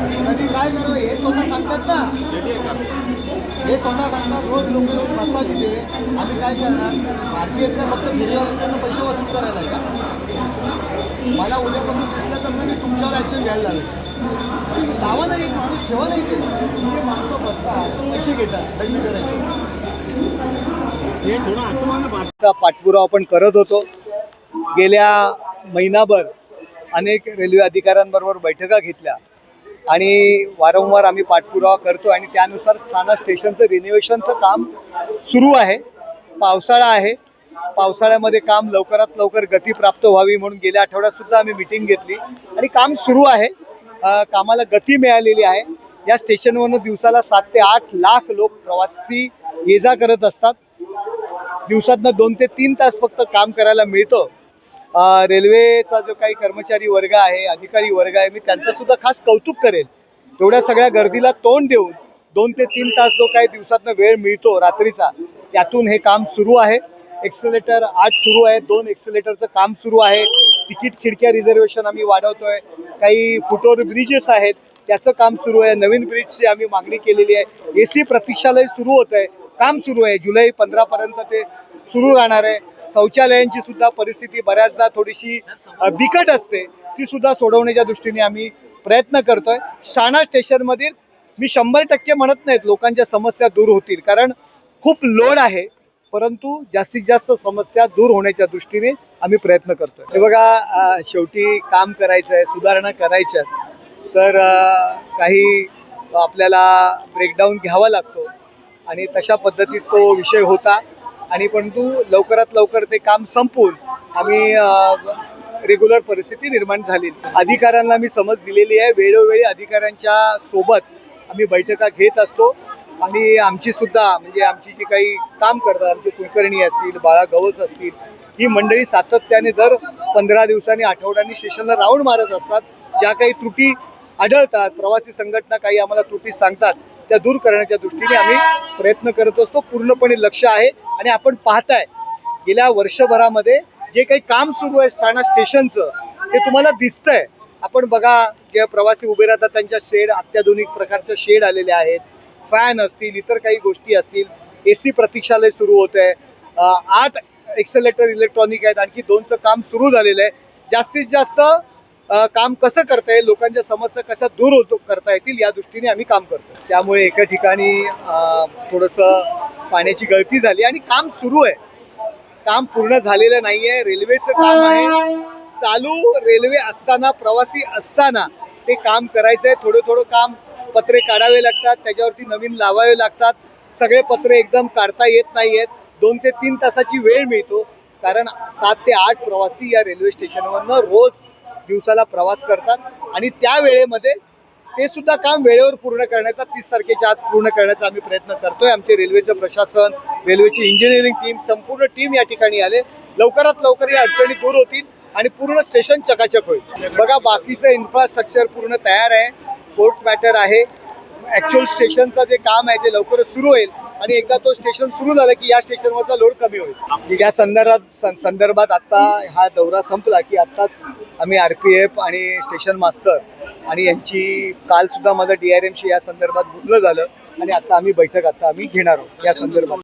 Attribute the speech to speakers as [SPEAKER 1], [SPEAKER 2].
[SPEAKER 1] कधी काय करावं हे स्वतः सांगतात ना. हे स्वतः सांगतात रोज लोक लोक बसतात तिथे आम्ही काय करणार? भारतीय फक्त फेरीवाल्यांकडनं पैसे वसूल करायला का मला उद्यापासून दिसलं तर मी तुमच्यावर ॲक्शन घ्यायला लागेल. लावा नाही एक माणूस ठेवा नाही ते म्हणजे माणसं बसतात पैसे घेतात दंडी करायचे.
[SPEAKER 2] पाठपुरावा आपण करत होतो. गेल्या महिनाभर अनेक रेल्वे अधिकाऱ्यांबरोबर बैठका घेतल्या. आणि वारंवार आम्ही पाठपुरावा करतो आणि त्यानुसार स्थाना स्टेशनचं रिनोव्हेशनचं काम सुरू आहे. पावसाळा आहे. पावसाळ्यामध्ये काम लवकरात लवकर गती प्राप्त व्हावी म्हणून गेल्या आठवड्यातसुद्धा आम्ही मिटिंग घेतली. आणि काम सुरू आहे. कामाला गती मिळालेली आहे. या स्टेशनवरनं दिवसाला सात ते आठ लाख लोक प्रवासी ये जा करत असतात. दिवसातनं दोन ते तीन तास फक्त काम करायला मिळतं. रेल्वेचा जो काही कर्मचारी वर्ग आहे अधिकारी वर्ग आहे मी त्यांचं सुद्धा खास कौतुक करेल. तेवढ्या सगळ्या गर्दीला तोंड देऊन दोन ते तीन तास जो काही दिवसातनं वेळ मिळतो रात्रीचा त्यातून हे काम सुरू आहे. एक्सलेटर आज सुरू आहे दोन एक्सेलेटरचं काम सुरू आहे. तिकीट खिडक्या रिझर्वेशन आम्ही वाढवतोय. काही फुटोर ब्रिजेस आहेत त्याचं काम सुरू आहे. नवीन ब्रिजची आम्ही मागणी केलेली आहे. ए सी प्रतीक्षालय सुरू होत आहे काम सुरू आहे. जुलै पंधरापर्यंत ते सुरू राहणार आहे. शौचालयांची सुद्धा परिस्थिती बऱ्याचदा थोडीशी बिकट असते. ती सुद्धा सोडवण्याच्या दृष्टीने आम्ही प्रयत्न करतोय. शाणा स्टेशनमधील मी शंभर टक्के म्हणत नाहीत लोकांच्या समस्या दूर होतील. कारण खूप लोड आहे. परंतु जास्तीत जास्त समस्या दूर होण्याच्या दृष्टीने आम्ही प्रयत्न करतोय. हे बघा शेवटी काम करायचं आहे सुधारणा करायच्या तर काही आपल्याला ब्रेकडाऊन घ्यावा लागतो. आणि तशा पद्धतीत तो विषय होता. आणि परंतु लवकरात लवकर ते काम संपून आम्ही रेग्युलर परिस्थिती निर्माण झालेली अधिकाऱ्यांना मी समज दिलेली आहे. वेळोवेळी अधिकाऱ्यांच्या सोबत आम्ही बैठका घेत असतो. आणि आमची सुद्धा म्हणजे आमची जी काही काम करतात आमचे कुलकर्णी असतील बाळा गवस असतील ही मंडळी सातत्याने दर पंधरा दिवसांनी आठवड्यांनी स्टेशनला राऊंड मारत असतात. ज्या काही त्रुटी आढळतात प्रवासी संघटना काही आम्हाला त्रुटी सांगतात त्या दूर करण्याच्या दृष्टीने आम्ही प्रयत्न करत असतो. पूर्णपणे लक्ष आहे. आणि आपण पाहताय गेल्या वर्षभरामध्ये जे काही काम सुरू आहे स्थाना स्टेशनचं ते तुम्हाला दिसतंय. आपण बघा जे प्रवासी उभे राहतात त्यांच्या शेड अत्याधुनिक प्रकारचे शेड आलेले आहेत. फॅन असतील इतर काही गोष्टी असतील. ए सी प्रतीक्षालय सुरू होत आहे आठ एक्सेलेटर इलेक्ट्रॉनिक आहेत. आणखी दोनचं काम सुरू झालेलं आहे. जास्तीत जास्त काम कसं करता येईल लोकांच्या समस्या कशा दूर होतो करता येतील? या दृष्टीने आम्ही काम करतो त्यामुळे एका ठिकाणी थोडंसं पाण्याची गळती झाली आणि काम सुरू आहे. काम पूर्ण झालेलं नाहीये. रेल्वेचं काम आहे. चालू रेल्वे असताना प्रवासी असताना ते काम करायचं आहे थोडं थोडं काम पत्रे काढावे लागतात. त्याच्यावरती नवीन लावावे लागतात. सगळे पत्रे एकदम काढता येत नाही आहेत दोन ते तीन तासाची वेळ मिळतो. कारण सात ते आठ प्रवासी या रेल्वे स्टेशनवरनं रोज दिवसाला प्रवास करतात आणि त्या वेळेमध्ये ते सुद्धा काम वेळेवर पूर्ण करण्याचा तीस तारखेच्या आत पूर्ण करण्याचा आम्ही प्रयत्न करतोय. आमचे रेल्वेचं प्रशासन रेल्वेची इंजिनिअरिंग टीम संपूर्ण टीम या ठिकाणी आले. लवकरात लवकर या अडचणी दूर होतील आणि पूर्ण स्टेशन चकाचक होईल. बघा बाकीचं इन्फ्रास्ट्रक्चर पूर्ण तयार आहे. कोर्ट मॅटर आहे. ॲक्च्युअल स्टेशनचं जे काम आहे ते लवकरच सुरू होईल. आणि एकदा तो स्टेशन सुरू झालं की या स्टेशनवरचा लोड कमी होईल. या संदर्भात संदर्भात आता हा दौरा संपला की आत्ताच आम्ही आर पी एफ आणि स्टेशन मास्टर आणि यांची कालसुद्धा माझं डी आर एमशी या संदर्भात बोललं झालं आणि आता आम्ही बैठक आता आम्ही घेणार आहोत. या संदर्भात.